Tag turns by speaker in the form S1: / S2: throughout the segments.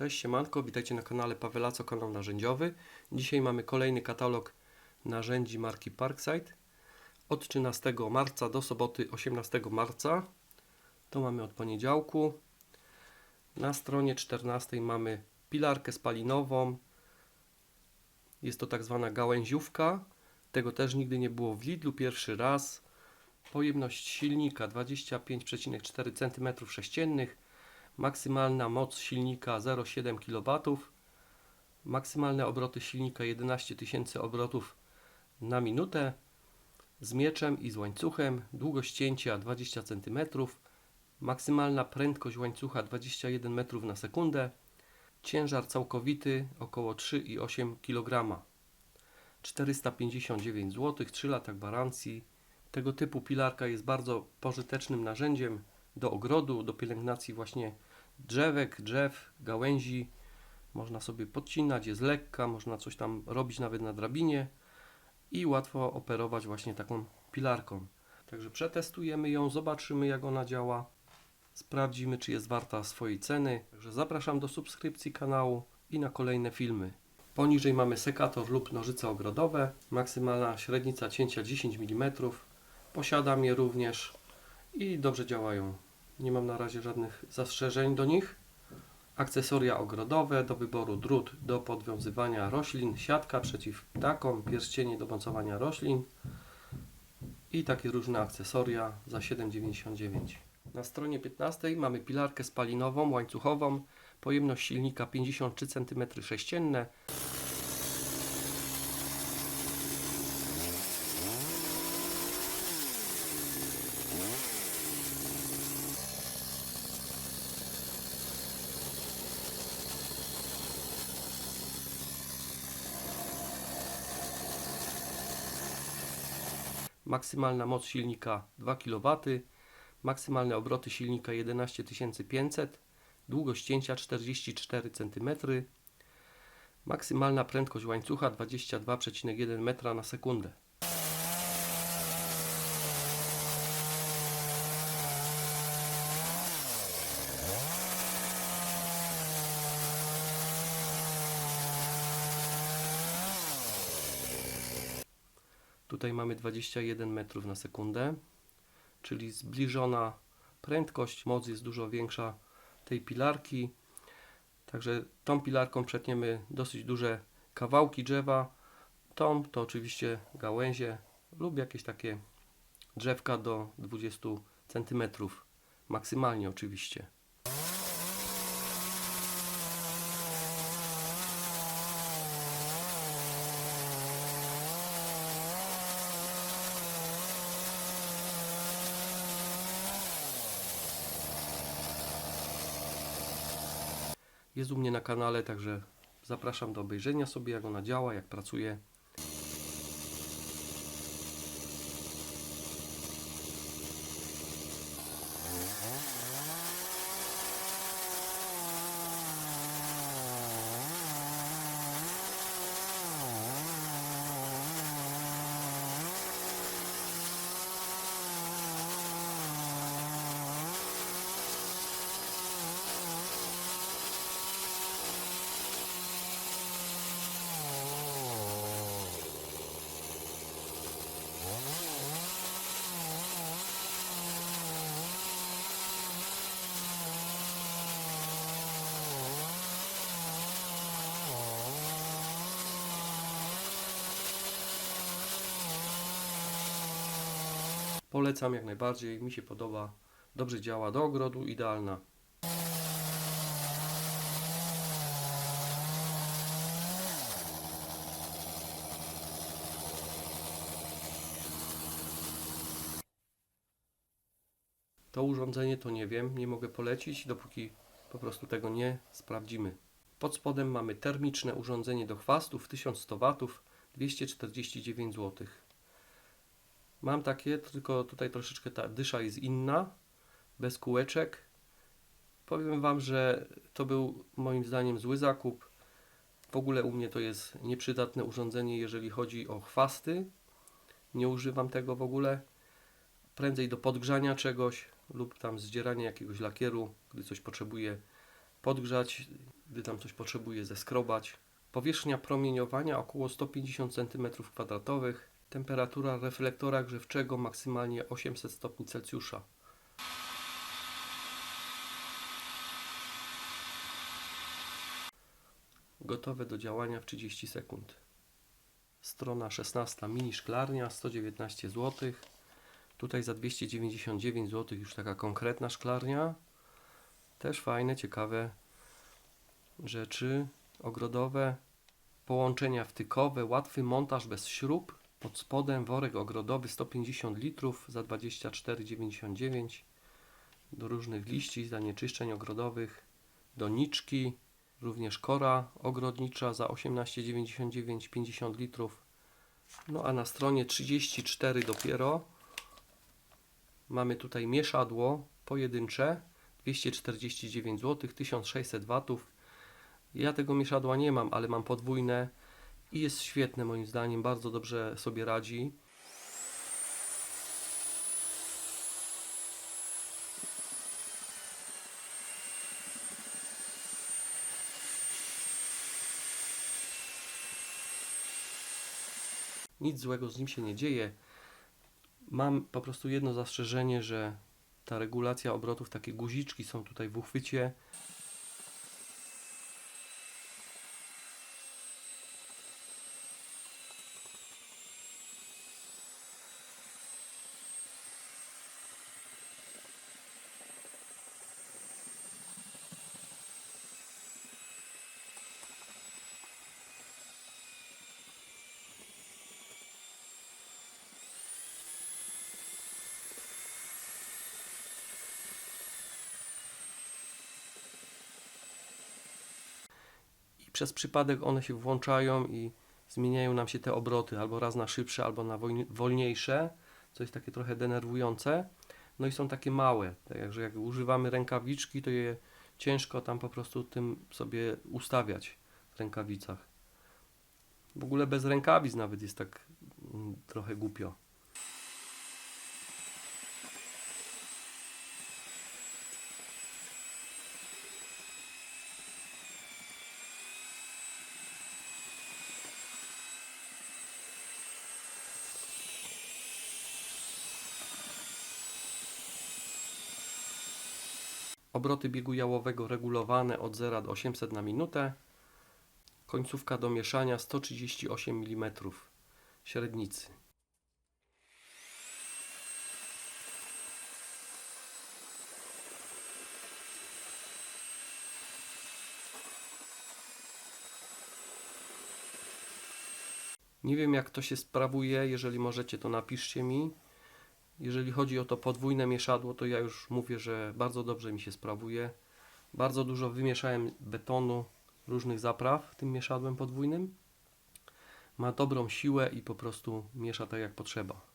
S1: Cześć, siemanko, witajcie na kanale Pawelaco, kanał narzędziowy. Dzisiaj mamy kolejny katalog narzędzi marki Parkside. Od 13 marca do soboty 18 marca. To mamy od poniedziałku. Na stronie 14 mamy pilarkę spalinową. Jest to tak zwana gałęziówka. Tego też nigdy nie było w Lidlu, pierwszy raz. Pojemność silnika 25,4 cm3 maksymalna moc silnika 0,7 kW, maksymalne obroty silnika 11 tysięcy obrotów na minutę, z mieczem i z łańcuchem, długość cięcia 20 cm, maksymalna prędkość łańcucha 21 metrów na sekundę, ciężar całkowity około 3,8 kg. 459 zł, 3 lata gwarancji. Tego typu pilarka jest bardzo pożytecznym narzędziem do ogrodu, do pielęgnacji właśnie drzewek, drzew, gałęzi. Można sobie podcinać, jest lekka, można coś tam robić nawet na drabinie i łatwo operować właśnie taką pilarką. Także przetestujemy ją, zobaczymy jak ona działa, sprawdzimy czy jest warta swojej ceny. Także zapraszam do subskrypcji kanału i na kolejne filmy. Poniżej mamy sekator lub nożyce ogrodowe, maksymalna średnica cięcia 10 mm. Posiadam je również i dobrze działają. Nie mam na razie żadnych zastrzeżeń do nich. Akcesoria ogrodowe do wyboru drut do podwiązywania roślin, siatka przeciw ptakom, pierścienie do mocowania roślin i takie różne akcesoria za 7,99. Na stronie 15 mamy pilarkę spalinową, łańcuchową, pojemność silnika 53 cm3, maksymalna moc silnika 2 kW, maksymalne obroty silnika 11500, długość cięcia 44 cm, maksymalna prędkość łańcucha 22,1 metra na sekundę. Tutaj mamy 21 metrów na sekundę, czyli zbliżona prędkość, moc jest dużo większa tej pilarki. Także tą pilarką przetniemy dosyć duże kawałki drzewa. Tą to oczywiście gałęzie lub jakieś takie drzewka do 20 cm, maksymalnie oczywiście. Jest u mnie na kanale, także zapraszam do obejrzenia sobie, jak ona działa, jak pracuje. Polecam jak najbardziej, mi się podoba. Dobrze działa do ogrodu, idealna. To urządzenie to nie wiem, nie mogę polecić, dopóki po prostu tego nie sprawdzimy. Pod spodem mamy termiczne urządzenie do chwastów 1100 W, 249 zł. Mam takie, tylko tutaj troszeczkę ta dysza jest inna, bez kółeczek. Powiem Wam, że to był moim zdaniem zły zakup. W ogóle u mnie to jest nieprzydatne urządzenie, jeżeli chodzi o chwasty. Nie używam tego w ogóle. Prędzej do podgrzania czegoś lub tam zdzierania jakiegoś lakieru, gdy coś potrzebuję podgrzać. gdy tam coś potrzebuje zeskrobać. Powierzchnia promieniowania około 150 cm2. Temperatura reflektora grzewczego maksymalnie 800 stopni Celsjusza. Gotowe do działania w 30 sekund. Strona 16 mini szklarnia 119 zł. Tutaj za 299 zł już taka konkretna szklarnia. Też fajne, ciekawe rzeczy ogrodowe. Połączenia wtykowe, łatwy montaż bez śrub. Pod spodem worek ogrodowy 150 litrów za 24,99 do różnych liści, zanieczyszczeń ogrodowych, doniczki, również kora ogrodnicza za 18,99 50 litrów. No a na stronie 34 dopiero mamy tutaj mieszadło pojedyncze 249 zł, 1600 watów. Ja tego mieszadła nie mam, ale mam podwójne i jest świetne moim zdaniem, bardzo dobrze sobie radzi. Nic złego z nim się nie dzieje. Mam po prostu jedno zastrzeżenie, że ta regulacja obrotów, takie guziczki są tutaj w uchwycie. Przez przypadek one się włączają i zmieniają nam się te obroty, albo raz na szybsze, albo na wolniejsze, co jest takie trochę denerwujące. No i są takie małe, także jak używamy rękawiczki, to je ciężko tam po prostu tym sobie ustawiać w rękawicach. W ogóle bez rękawic nawet jest tak mm, trochę głupio. Obroty biegu jałowego regulowane od 0 do 800 na minutę. Końcówka do mieszania 138 mm średnicy. Nie wiem jak to się sprawuje, jeżeli możecie to napiszcie mi. Jeżeli chodzi o to podwójne mieszadło, to ja już mówię, że bardzo dobrze mi się sprawuje. Bardzo dużo wymieszałem betonu, różnych zapraw tym mieszadłem podwójnym. Ma dobrą siłę i po prostu miesza tak jak potrzeba.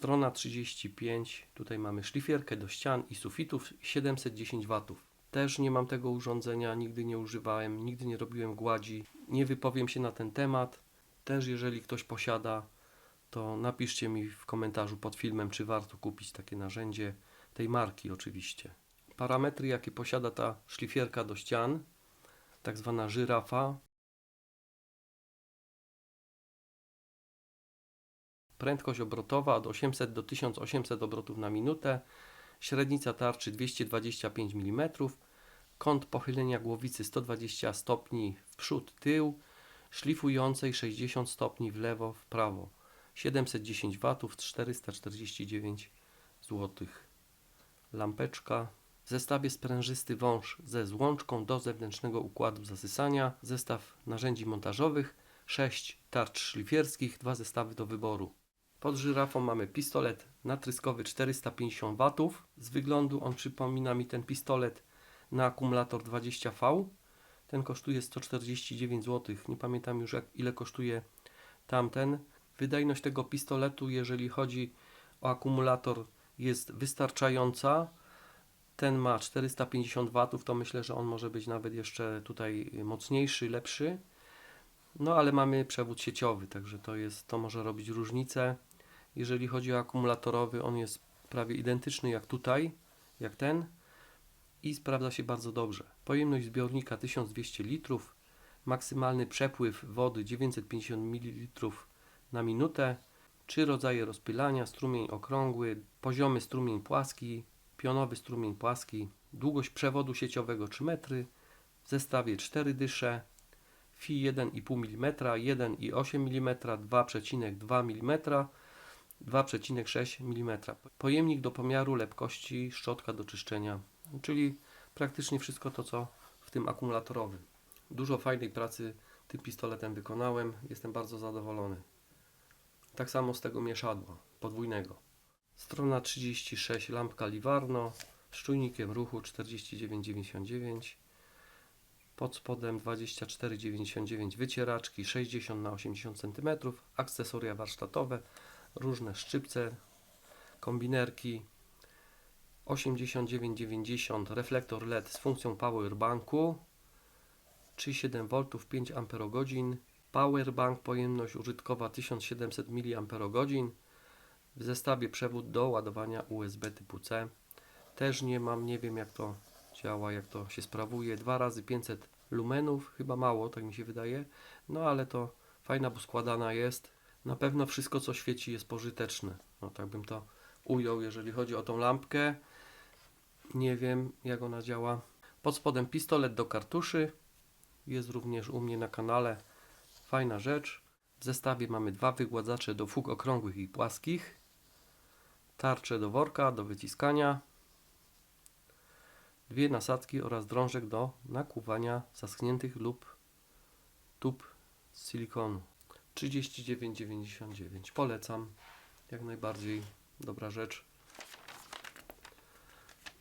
S1: Strona 35. Tutaj mamy szlifierkę do ścian i sufitów 710 W. Też nie mam tego urządzenia, nigdy nie używałem, nigdy nie robiłem gładzi. Nie wypowiem się na ten temat. Też jeżeli ktoś posiada, to napiszcie mi w komentarzu pod filmem, czy warto kupić takie narzędzie tej marki oczywiście. Parametry jakie posiada ta szlifierka do ścian, tak zwana żyrafa, prędkość obrotowa od 800 do 1800 obrotów na minutę, średnica tarczy 225 mm, kąt pochylenia głowicy 120 stopni w przód, tył, szlifującej 60 stopni w lewo, w prawo, 710 W, 449 zł. Lampeczka. W zestawie sprężysty wąż ze złączką do zewnętrznego układu zasysania, zestaw narzędzi montażowych, 6 tarcz szlifierskich, dwa zestawy do wyboru. Pod żyrafą mamy pistolet natryskowy 450 W. Z wyglądu on przypomina mi ten pistolet na akumulator 20V. Ten kosztuje 149 zł. Nie pamiętam już jak, ile kosztuje tamten. Wydajność tego pistoletu, jeżeli chodzi o akumulator, jest wystarczająca. Ten ma 450 W, to myślę, że on może być nawet jeszcze tutaj mocniejszy, lepszy. No ale mamy przewód sieciowy, także to jest to może robić różnicę. Jeżeli chodzi o akumulatorowy, on jest prawie identyczny jak tutaj, jak ten i sprawdza się bardzo dobrze. Pojemność zbiornika 1200 litrów, maksymalny przepływ wody 950 ml na minutę, trzy rodzaje rozpylania, strumień okrągły, poziomy strumień płaski, pionowy strumień płaski, długość przewodu sieciowego 3 metry, w zestawie 4 dysze, FI 1,5 mm, 1,8 mm, 2,2 mm, 2,6 mm. Pojemnik do pomiaru lepkości, szczotka do czyszczenia, czyli praktycznie wszystko to, co w tym akumulatorowym. Dużo fajnej pracy tym pistoletem wykonałem, jestem bardzo zadowolony. Tak samo z tego mieszadła podwójnego. Strona 36, lampka Livarno z czujnikiem ruchu 4999. Pod spodem 24,99 wycieraczki 60 na 80 cm, akcesoria warsztatowe, różne szczypce, kombinerki 8990 reflektor LED z funkcją powerbanku 3,7 V 5 Ah powerbank pojemność użytkowa 1700 mAh w zestawie przewód do ładowania USB typu C też nie mam, nie wiem jak to działa, jak to się sprawuje. 2 razy 500 lumenów, chyba mało, tak mi się wydaje. No ale to fajna, bo składana jest. Na pewno wszystko, co świeci, jest pożyteczne. No tak bym to ujął, jeżeli chodzi o tą lampkę. Nie wiem, jak ona działa. Pod spodem pistolet do kartuszy. Jest również u mnie na kanale. Fajna rzecz. W zestawie mamy dwa wygładzacze do fug okrągłych i płaskich. Tarcze do worka, do wyciskania dwie nasadki oraz drążek do nakłuwania zaschniętych lub tub silikonu 39,99 polecam. Jak najbardziej dobra rzecz.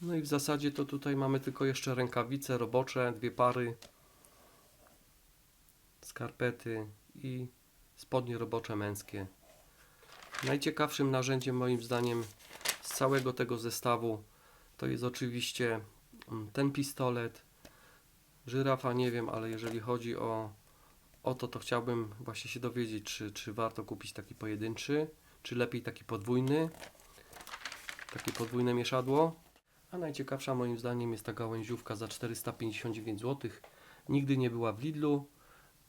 S1: No i w zasadzie to tutaj mamy tylko jeszcze rękawice robocze, dwie pary skarpety i spodnie robocze męskie. Najciekawszym narzędziem moim zdaniem z całego tego zestawu to jest oczywiście Mm, ten pistolet, żyrafa nie wiem, ale jeżeli chodzi o, o to, to chciałbym właśnie się dowiedzieć, czy, czy warto kupić taki pojedynczy, czy lepiej taki podwójny, takie podwójne mieszadło. A najciekawsza moim zdaniem jest ta gałęziówka za 459 zł. Nigdy nie była w Lidlu,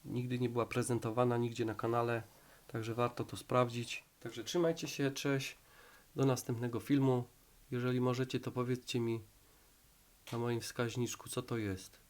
S1: nigdy nie była prezentowana nigdzie na kanale, także warto to sprawdzić. Także trzymajcie się, cześć, do następnego filmu. Jeżeli możecie, to powiedzcie mi, na moim wskaźniczku, co to jest.